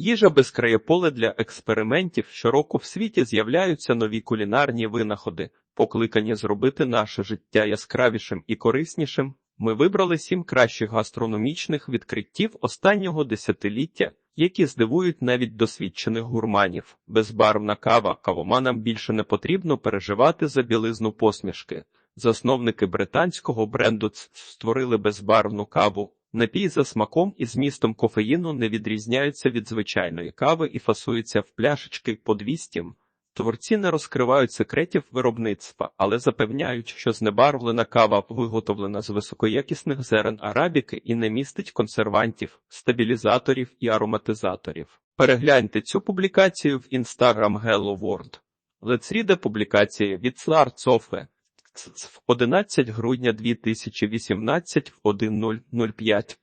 Їжа безкрає поле для експериментів. Щороку в світі з'являються нові кулінарні винаходи, покликані зробити наше життя яскравішим і кориснішим. Ми вибрали сім кращих гастрономічних відкриттів останнього десятиліття, які здивують навіть досвідчених гурманів. Безбарвна кава кавоманам більше не потрібно переживати за білизну посмішки. Засновники британського бренду створили безбарвну каву. Напій за смаком і змістом кофеїну не відрізняються від звичайної кави і фасуються в пляшечки по 200. Творці не розкривають секретів виробництва, але запевняють, що знебарвлена кава виготовлена з високоякісних зерен арабіки і не містить консервантів, стабілізаторів і ароматизаторів. Перегляньте цю публікацію в Instagram Hello World. Лецріде публікація від Слар Цофе. В 11 грудня 2018 в 1.005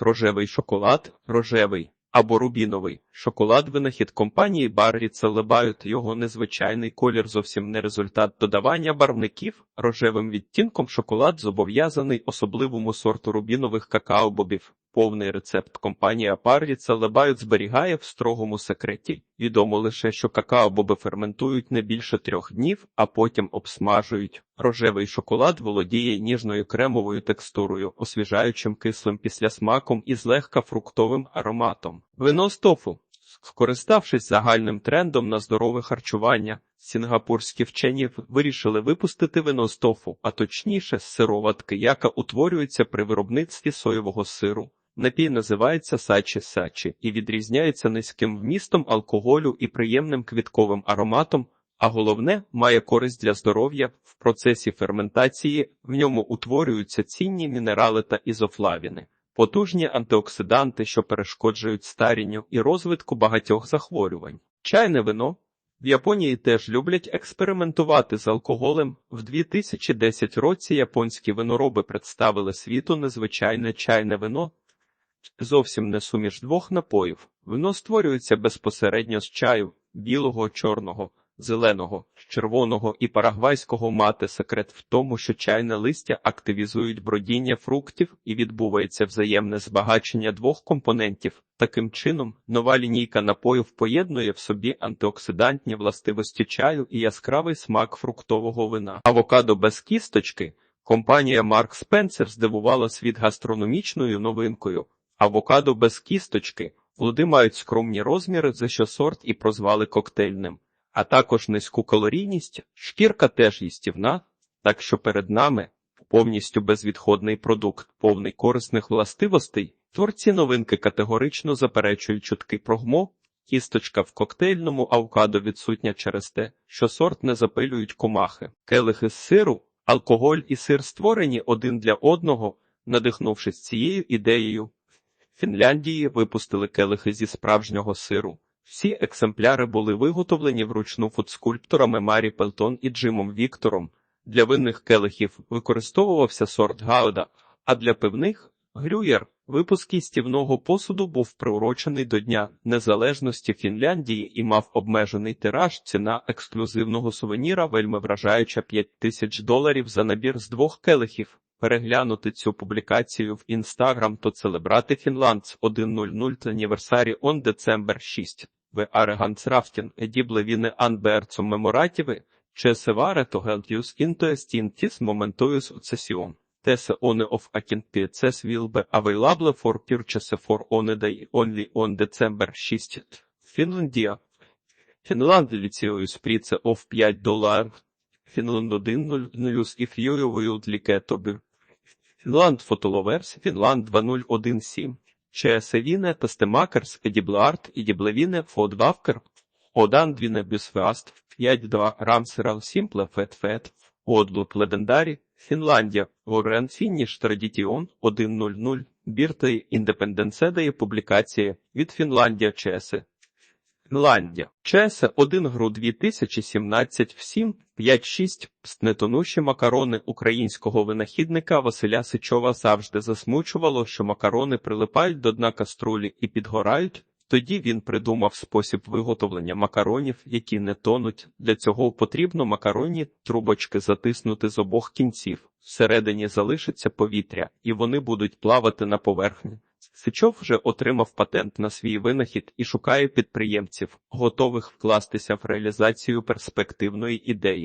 рожевий шоколад, рожевий або рубіновий шоколад винахід компанії Баррі целебають його незвичайний колір зовсім не результат додавання барвників. Рожевим відтінком шоколад зобов'язаний особливому сорту рубінових какао-бобів. Повний рецепт компанія Баррі целебають зберігає в строгому секреті. Відомо лише, що какао-боби ферментують не більше трьох днів, а потім обсмажують. Рожевий шоколад володіє ніжною кремовою текстурою, освіжаючим кислим післясмаком і злегка фруктовим ароматом. Вино з тофу. Скориставшись загальним трендом на здорове харчування, сінгапурські вчені вирішили випустити вино з тофу, а точніше з сироватки, яка утворюється при виробництві соєвого сиру. Напій називається сачі-сачі і відрізняється низьким вмістом алкоголю і приємним квітковим ароматом, а головне має користь для здоров'я в процесі ферментації, в ньому утворюються цінні мінерали та ізофлавіни. Потужні антиоксиданти, що перешкоджують старінню і розвитку багатьох захворювань. Чайне вино в Японії теж люблять експериментувати з алкоголем. В 2010 році японські винороби представили світу незвичайне чайне вино. Зовсім не суміш двох напоїв. Вино створюється безпосередньо з чаю, білого, чорного, зеленого, червоного і парагвайського мати секрет в тому, що чайне листя активізують бродіння фруктів і відбувається взаємне збагачення двох компонентів. Таким чином, нова лінійка напоїв поєднує в собі антиоксидантні властивості чаю і яскравий смак фруктового вина. Авокадо без кісточки. Компанія Марк Спенсер здивувала світ гастрономічною новинкою. Авокадо без кісточки. Плоди мають скромні розміри, за що сорт і прозвали коктейльним а також низьку калорійність, шкірка теж їстівна, так що перед нами повністю безвідходний продукт, повний корисних властивостей. Творці новинки категорично заперечують чутки про гмо, кісточка в коктейльному авокадо відсутня через те, що сорт не запилюють комахи, келихи з сиру, алкоголь і сир створені один для одного, надихнувшись цією ідеєю. Фінляндії випустили келихи зі справжнього сиру. Всі екземпляри були виготовлені вручну фудскульпторами Марі Пелтон і Джимом Віктором. Для винних келихів використовувався сорт гауда, а для пивних грюєр. Випуск істівного посуду був приурочений до Дня Незалежності Фінляндії і мав обмежений тираж. Ціна ексклюзивного сувеніра вельми вражаюча 5 тисяч доларів за набір з двох келихів. Переглянути цю публікацію в Instagram то целебрати Фінландс 1.00 анніверсарі он Децембер 6. В Арегансрафтін едібле віне анберцум меморатіви, чесеваре то гелтіус інтоестінтіс моментуюс оцесіон. Тесе оне оф акінпі цес вілбе авейлабле фор пірчесе фор оне дай онлі он Децембер 6. Фінландія. Фінланд ліціоюс пріце оф 5 долар. Фінланд 1 ньюс і ф'юрювою длікетобі. Фінланд фотоловерс, Фінланд 2017. ЧСВіне Тестемакерс, Едібларт, Едіблевіне, Фодвавкер, Одан Двіне Бюсфеаст, 5-2 Рамсерал Сімпле, Фет-Фет, Одлук Ледендарі, Фінландія, Орен Фініш Традітіон 1.00, Бірта Індепенденседає публікація від Фінландія ЧС. Фінландія. ЧС 1 гру 2017 всім 5-6 Снетонуші макарони українського винахідника Василя Сичова завжди засмучувало, що макарони прилипають до дна каструлі і підгорають. Тоді він придумав спосіб виготовлення макаронів, які не тонуть. Для цього потрібно макаронні трубочки затиснути з обох кінців. Всередині залишиться повітря, і вони будуть плавати на поверхні. Сичов вже отримав патент на свій винахід і шукає підприємців, готових вкластися в реалізацію перспективної ідеї.